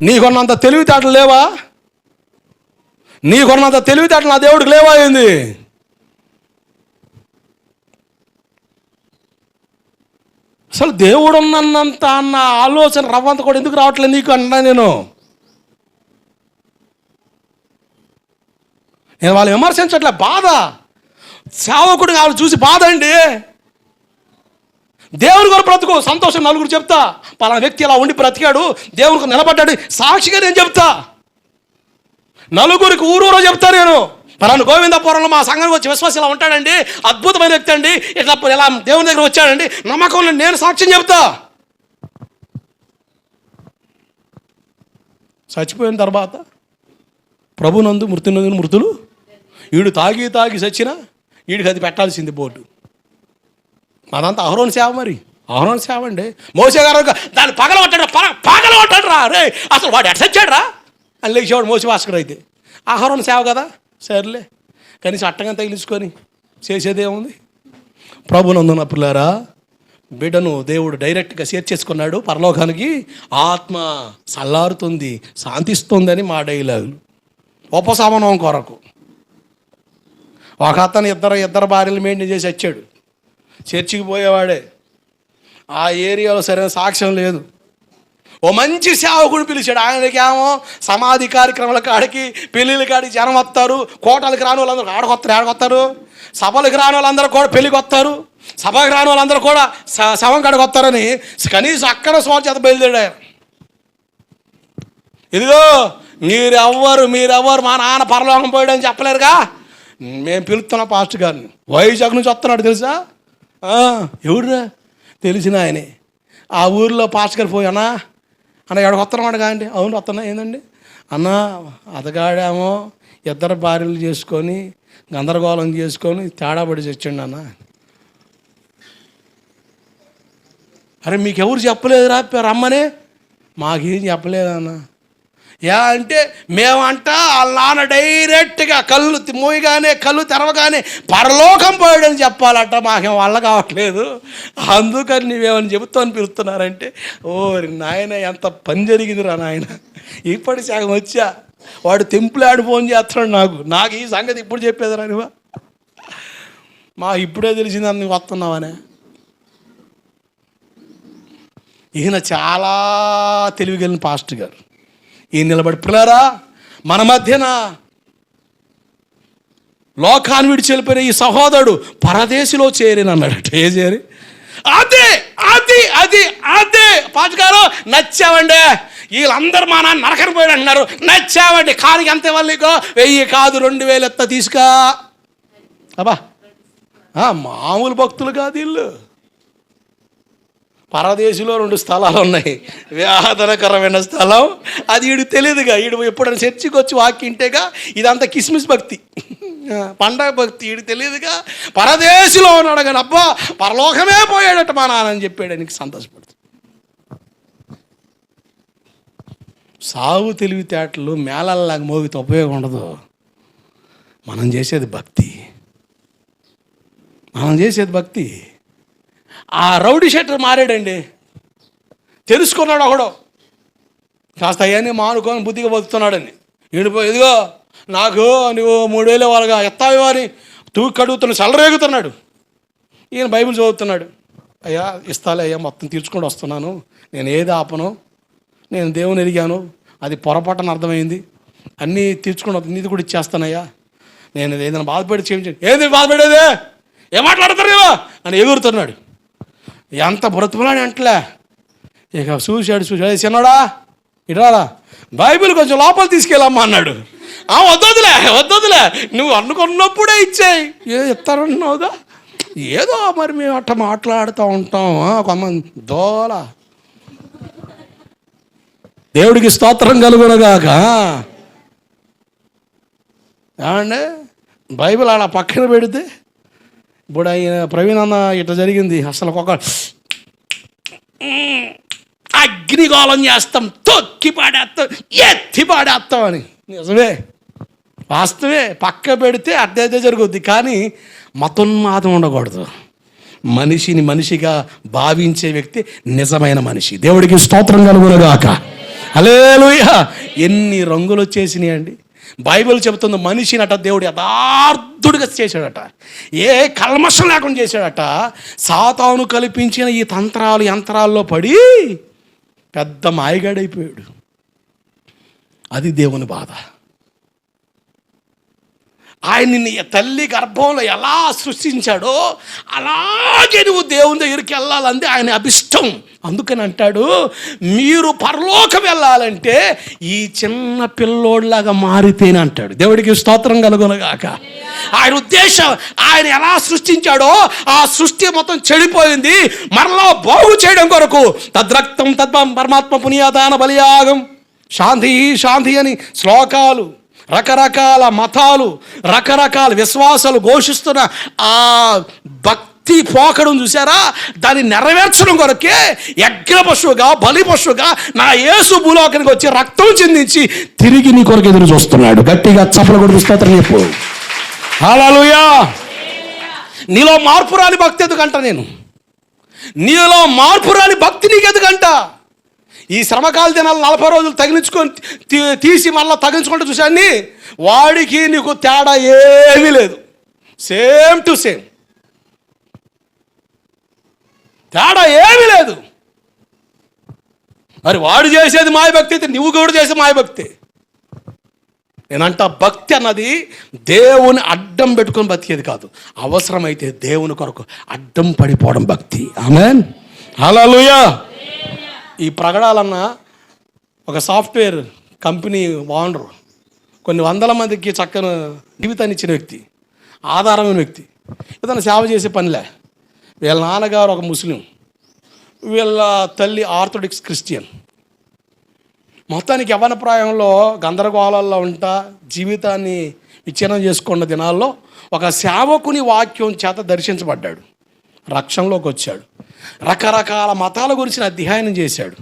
నీకున్నంత తెలివితేటలు లేవా? నీకున్నంత తెలివితేటలు నా దేవుడికి లేవా ఏంది? అసలు దేవుడు ఉన్నంత అన్న ఆలోచన రవ్వంత కూడా ఎందుకు రావట్లేదు నీకు అన్నా నేను? నేను వాళ్ళు విమర్శించట్లే బాధ. సేవకుడు వాళ్ళు చూసి బాధ అండి దేవుని కొరకు బ్రతుకు. సంతోషం నలుగురు చెప్తా. పలానా వ్యక్తి ఇలా ఉండి బ్రతికాడు. దేవునికి నిలబడ్డాడు. సాక్షిగా నేను చెప్తా. నలుగురికి ఊరూరో చెప్తా నేను. పలాను గోవిందపురంలో మా సంఘానికి వచ్చి విశ్వాసం ఇలా ఉంటాడండి. అద్భుతమైన వ్యక్తి అండి. ఇట్లా ఇలా దేవుని దగ్గర వచ్చాడండి. నమ్మకంలో నేను సాక్ష్యం చెప్తా. చచ్చిపోయిన తర్వాత ప్రభునందు మృతునందు మృతులు. వీడు తాగి తాగి చచ్చిన వీడికి అది పెట్టాల్సింది బోర్డు. అదంతా అహరోన్ సేవ మరి. అహరోన్ సేవ అండి. మోసే గారు దాన్ని పగల కొట్టాడు పగల రా రే. అసలు వాడు ఎట్లా వచ్చాడు రా? అని లేచేవాడు మోసి భాస్కర్ అయితే. అహరోన్ సేవ కదా? సర్లే. కనీసం అట్టగా తగిలించుకొని చేసేదేముంది ప్రభునందున పిల్లారా బిడ్డను దేవుడు డైరెక్ట్గా షేర్ చేసుకున్నాడు. పరలోకానికి ఆత్మ చల్లారుతుంది శాంతిస్తుందని మా డైలాగులు. ఉపశమనం కొరకు. ఒక అతను ఇద్దరు ఇద్దరు భార్యలు మెయింటైన్ చేసి వచ్చాడు. చర్చికి పోయేవాడే. ఆ ఏరియాలో సరైన సాక్ష్యం లేదు. ఓ మంచి సేవకుడు పిలిచాడు. ఆయనకేమో సమాధి కార్యక్రమాల కాడికి పెళ్ళిళ్ళ కాడికి జనం వస్తారు. కోటలకు రాని వాళ్ళందరూ ఆడకొస్తారు. ఆడకొస్తారు సభలకు రాని వాళ్ళందరూ కూడా పెళ్ళికి వస్తారు. సభకు రాని వాళ్ళందరూ కూడా స- శవం కాడికి వస్తారని కనీసం అక్కడ సోల్ చేత బయలుదేరారు. ఇదిగో మీరెవ్వరు మీరెవ్వరు మా నాన్న పరలోకం పోయాడని చెప్పలేరుగా? మేము పిలుస్తున్నాం పాస్టర్ గారిని. వైజాగ్ నుంచి వస్తున్నాడు తెలుసా? ఎవడురా? తెలిసిన ఆయనే. ఆ ఊర్లో పాస్కర్ పోయానా పోయి అన్నా అన్న ఎక్కడికి వస్తున్నాడు కాండి అవును వస్తున్నా. ఏందండి? అన్న అతగాడేమో ఇద్దరు భార్యలు చేసుకొని గందరగోళం చేసుకొని తేడా పడి చచ్చండి అన్న. అరే మీకు ఎవరు చెప్పలేదురా? రమ్మనే. మాకేం చెప్పలేదన్నా. యా అంటే మేమంట వాళ్ళ నాన్న డైరెక్ట్గా కళ్ళు తి- కళ్ళు తెరవగానే పరలోకం పోయాడని చెప్పాలట. మాకేం వల్ల కావట్లేదు. అందుకని నీవేమని చెబుతాను పిలుస్తున్నారంటే ఓ నాయన ఎంత పని జరిగిందిరా నాయన. ఇప్పటి సగం వచ్చా. వాడు తెంపులాడు ఫోన్ చేస్తున్నాడు నాకు. నాకు ఈ సంగతి ఇప్పుడు చెప్పేదిరా నువ్వు. మా ఇప్పుడే తెలిసింది నువ్వు వస్తున్నావనే. ఈయన చాలా తెలివిగలిగిన పాస్టర్ గారు. ఈ నిలబడి పిల్లరా మన మధ్యన లోకాన్ని విడిచి వెళ్ళిపోయిన ఈ సహోదరుడు పరదేశిలో చేరిన అన్నాడట. ఏ చేరి? అదే అది అది అదే. పాటగారు నచ్చావండి. వీళ్ళందరూ మా నాన్న నరకని పోయాడు అంటున్నారు. నచ్చావండి. కానికి ఎంత ఇవ్వాలి నీకు? వెయ్యి కాదు రెండు వేలు ఎత్త తీసుకా. అబ్బా. ఆ, మామూలు భక్తులు కాదు వీళ్ళు. పరదేశంలో రెండు స్థలాలు ఉన్నాయి వ్యాధనకరమైన స్థలం. అది వీడు తెలియదుగా వీడు ఎప్పుడైనా చర్చికి వచ్చి వాకింటేగా ఇదంతా కిస్మిస్ భక్తి. పండగ భక్తి. వీడు తెలియదుగా పరదేశంలో ఉన్నాడు కానీ అబ్బా పరలోకమే పోయాడట మా నాన్న అని చెప్పాడు. ఆయనకి సంతోషపడుతుంది. సాగు తెలివితేటలు మేళల్లాగా మోగితే ఉపయోగం ఉండదు. మనం చేసేది భక్తి. మనం చేసేది భక్తి. ఆ రౌడీ షెట్టర్ మారాడండి. తెలుసుకున్నాడు ఒకడు కాస్త అయ్యాన్ని మానుకొని బుద్ధిగా బతుకుతున్నాడని ఈడిపో ఇదిగో నాకు నువ్వు మూడు వాళ్ళగా ఎత్తావి అని తూకి కడుగుతున్న చల్లరేగుతున్నాడు. ఈయన బైబిల్ చదువుతున్నాడు. అయ్యా ఇస్తాలే అయ్యా మొత్తం తీర్చుకొని వస్తున్నాను. నేను ఏది ఆపను? నేను దేవుని ఎరిగాను. అది పొరపాటున అర్థమైంది. అన్నీ తీర్చుకొని వస్తుంది నీది కూడా ఇచ్చేస్తానయ్యా. నేను ఏదైనా బాధపడి చేయించండి ఏది బాధపడేదే? ఏం మాట్లాడతారు అని ఎగురుతున్నాడు. ఎంత బ్రతుకులని అంటలే. ఇక చూశాడు చూశాడు. చిన్నడా? ఇటారా బైబిల్ కొంచెం లోపల తీసుకెళ్ళమ్మా అన్నాడు. ఆ వద్దొద్దులే వద్దొద్దులే. నువ్వు అనుకున్నప్పుడే ఇచ్చేయి. ఏ ఇస్తారన్నావుగా ఏదో మరి మేము అట్ట మాట్లాడుతూ ఉంటాం. కొమ్మ కొంతమంది దోల. దేవుడికి స్తోత్రం కలుగునగాక. ఏమండి? బైబిల్ అలా పక్కన పెడితే ఇప్పుడు ఆయన ప్రవీణ్ అన్న ఇట్లా జరిగింది. అసలు ఒక అగ్నిగోళం చేస్తాం తొక్కి పాడేస్తాం ఎత్తి పాడేస్తాం అని. నిజమే. వాస్తవే పక్క పెడితే అడ్డైతే జరుగుద్ది. కానీ మతోన్మాదం ఉండకూడదు. మనిషిని మనిషిగా భావించే వ్యక్తి నిజమైన మనిషి. దేవుడికి స్తోత్రం కలుగునగాక. అలేలుయ ఎన్ని రంగులు వచ్చేసినాయండి. అండి బైబిల్ చెబుతుంది మనిషినట దేవుడు యథార్థుడిగా చేశాడట. ఏ కల్మషం లేకుండా చేశాడట. సాతాను కల్పించిన ఈ తంత్రాలు యంత్రాల్లో పడి పెద్ద మాయగాడైపోయాడు. అది దేవుని బాధ. ఆయన నిన్ను తల్లి గర్భంలో ఎలా సృష్టించాడో అలాగే నువ్వు దేవుని దగ్గరికి వెళ్ళాలంది ఆయన అభిష్టం. అందుకని అంటాడు మీరు పరలోకం వెళ్ళాలంటే ఈ చిన్న పిల్లోడిలాగా మారితేనే అంటాడు. దేవుడికి స్తోత్రం కలుగునగాక. ఆయన ఉద్దేశం ఆయన ఎలా సృష్టించాడో ఆ సృష్టి మొత్తం చెడిపోయింది. మరలా బాగు చేయడం కొరకు తద్రక్తం తద్వం పరమాత్మ పునియాదాన బలియాగం. శాంతి శాంతి అని శ్లోకాలు. రకరకాల మతాలు రకరకాల విశ్వాసాలు ఘోషిస్తున్న ఆ భక్తి పోకడం చూసారా దాన్ని నెరవేర్చడం కొరకే యజ్ఞ పశువుగా బలి పశువుగా నా యేసు భూలోకానికి వచ్చి రక్తం చెందించి తిరిగి నీ కొరకు ఎదురు చూస్తున్నాడు. గట్టిగా చప్పల కొడుకు స్తోత్రం చెప్పు. హల్లెలూయా నీలో మార్పు రాని భక్తి ఎందుకంట నేను? నీలో మార్పు రాని భక్తి నీకు ఎందుకంట ఈ శ్రమకాల దినాలు నలభై రోజులు తగిలించుకొని తీ- తీసి మళ్ళీ తగిలించుకుంటూ చూశాన్ని వాడికి నీకు తేడా ఏమీ లేదు. సేమ్ టు సేమ్ తేడా ఏమీ లేదు. మరి వాడు చేసేది మాయభక్తి అయితే నువ్వు కూడా చేసే మాయభక్తి. నేనంట భక్తి అన్నది దేవుని అడ్డం పెట్టుకొని బతికేది కాదు. అవసరమైతే దేవుని కొరకు అడ్డం పడిపోవడం భక్తి. ఆమెన్ హల్లెలూయా ఈ ప్రగడాలన్న ఒక సాఫ్ట్వేర్ కంపెనీ ఓనర్ కొన్ని వందల మందికి చక్కని జీవితాన్ని ఇచ్చిన వ్యక్తి ఆధారమైన వ్యక్తి. ఇతను సేవ చేసే పనిలే. వీళ్ళ నాన్నగారు ఒక ముస్లిం వీళ్ళ తల్లి ఆర్థోడిక్స్ క్రిస్టియన్. మొత్తానికి యవ్వన ప్రాయంలో గందరగోళాల్లో ఉంటా జీవితాన్ని విచ్ఛిన్నం చేసుకున్న దినాల్లో ఒక సేవకుని వాక్యం చేత దర్శించబడ్డాడు. రక్షణలోకి వచ్చాడు. రకరకాల మతాల గురించి అధ్యయనం చేశాడు.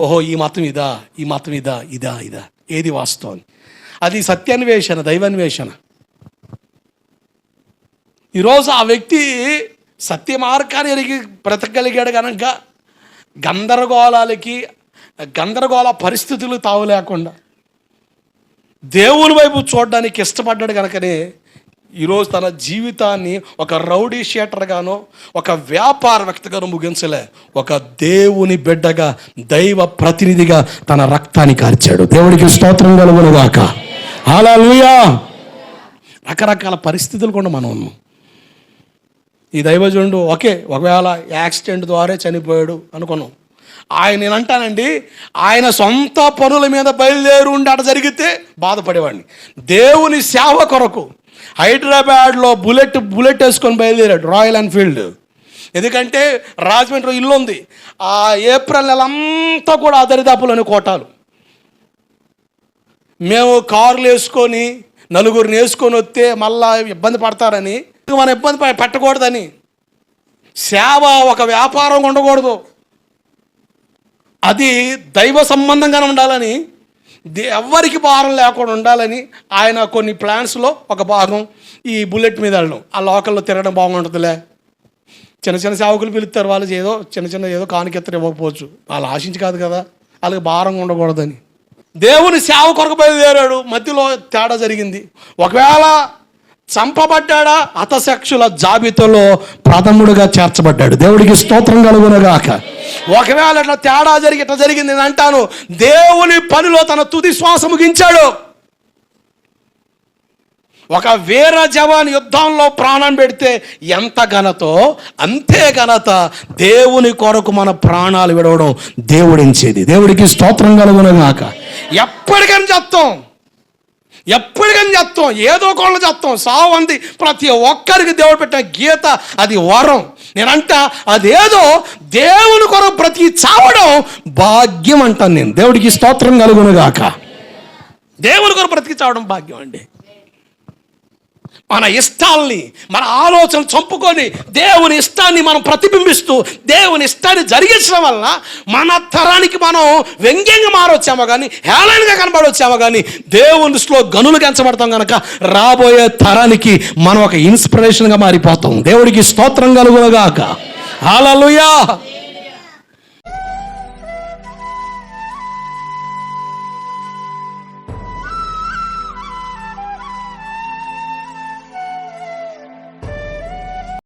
ఓహో ఈ మతం ఇదా ఈ మతం ఇదా ఇదా ఇదా. ఏది వాస్తవం? అని. అది సత్యాన్వేషణ దైవాన్వేషణ. ఈరోజు ఆ వ్యక్తి సత్య మార్గాన్ని ఎరిగి బ్రతకగలిగాడు కనుక గందరగోళాలకి గందరగోళ పరిస్థితులు తావు లేకుండా దేవుని వైపు చూడడానికి ఇష్టపడ్డాడు కనుకనే ఈరోజు తన జీవితాన్ని ఒక రౌడీ షేటర్గానో ఒక వ్యాపార వ్యక్తిగానో ముగించలే. ఒక దేవుని బిడ్డగా దైవ ప్రతినిధిగా తన రక్తాన్ని కార్చాడు. దేవుడికి స్తోత్రం కలుగునుగాక. హల్లెలూయా! రకరకాల పరిస్థితులు కూడా మనం ఉన్నాం. ఈ దైవజనుడు ఓకే ఒకవేళ యాక్సిడెంట్ ద్వారా చనిపోయాడు అనుకున్నాం. ఆయన నేను అంటానండి ఆయన సొంత పనుల మీద బయలుదేరి ఉండి అట జరిగితే బాధపడేవాడిని. దేవుని సేవ కొరకు హైదరాబాద్లో బుల్లెట్ బుల్లెట్ వేసుకొని బయలుదేరాడు రాయల్ ఎన్ఫీల్డ్. ఎందుకంటే రాజమండ్రి ఇల్లు ఉంది. ఆ ఏప్రిల్ నెల అంతా కూడా ఆ కోటాలు. మేము కార్లు వేసుకొని నలుగురిని వేసుకొని వస్తే మళ్ళా ఇబ్బంది పడతారని. మనం ఇబ్బంది పెట్టకూడదని? సేవ ఒక వ్యాపారం ఉండకూడదు. అది దైవ సంబంధంగానే ఉండాలని ఎవ్వరికి భారం లేకుండా ఉండాలని ఆయన కొన్ని ప్లాన్స్లో ఒక భాగం ఈ బుల్లెట్ మీద వెళ్ళడం. ఆ లోకల్లో తిరగడం బాగుంటుందిలే. చిన్న చిన్న సేవకులు పిలుస్తారు వాళ్ళు ఏదో చిన్న చిన్న ఏదో కానుకెత్తరు ఇవ్వకపోవచ్చు. వాళ్ళు ఆశించి కాదు కదా. వాళ్ళకి భారంగా ఉండకూడదని. దేవుని సేవ కొరకు బయలుదేరాడు. మధ్యలో తేడా జరిగింది. ఒకవేళ చంపబడ్డాడా? హతశక్షుల జాబితాలో ప్రథముడుగా చేర్చబడ్డాడు. దేవుడికి స్తోత్రం కలుగునగాక. ఒకవేళ ఇట్లా తేడా జరిగి ఇట్లా జరిగింది నేను అంటాను దేవుని పనిలో తన తుది శ్వాస ముగించాడు. ఒక వీర జవాన్ యుద్ధంలో ప్రాణం పెడితే ఎంత ఘనతో అంతే ఘనత దేవుని కొరకు మన ప్రాణాలు విడవడం దేవుడించేది దేవుడికి స్తోత్రం కలుగునగాక. ఎప్పటికైనా చెప్తాం ఎప్పటికైనా చెప్తాం. ఏదో ఒకళ్ళు చెప్తాం. సావు అంది. ప్రతి ఒక్కరికి దేవుడు పెట్టిన గీత అది వరం. నేనంట అదేదో దేవుని కొరకు ప్రతి చావడం భాగ్యం అంటాను నేను. దేవుడికి స్తోత్రం కలుగునుగాక దేవుని కొరకు బ్రతికి చావడం భాగ్యం అండి. మన ఇష్టాల్ని మన ఆలోచన చంపుకొని దేవుని ఇష్టాన్ని మనం ప్రతిబింబిస్తూ దేవుని ఇష్టాన్ని జరిగించడం వలన మన తరానికి మనం వ్యంగ్యంగా మారొచ్చామో కానీ హేళనగా కనబడొచ్చామో కానీ దేవుని దృష్టిలో గనులు గెంచబడతాం కనుక రాబోయే తరానికి మనం ఒక ఇన్స్పిరేషన్గా మారిపోతాం. దేవుడికి స్తోత్రం కలుగునగాక. హల్లెలూయా!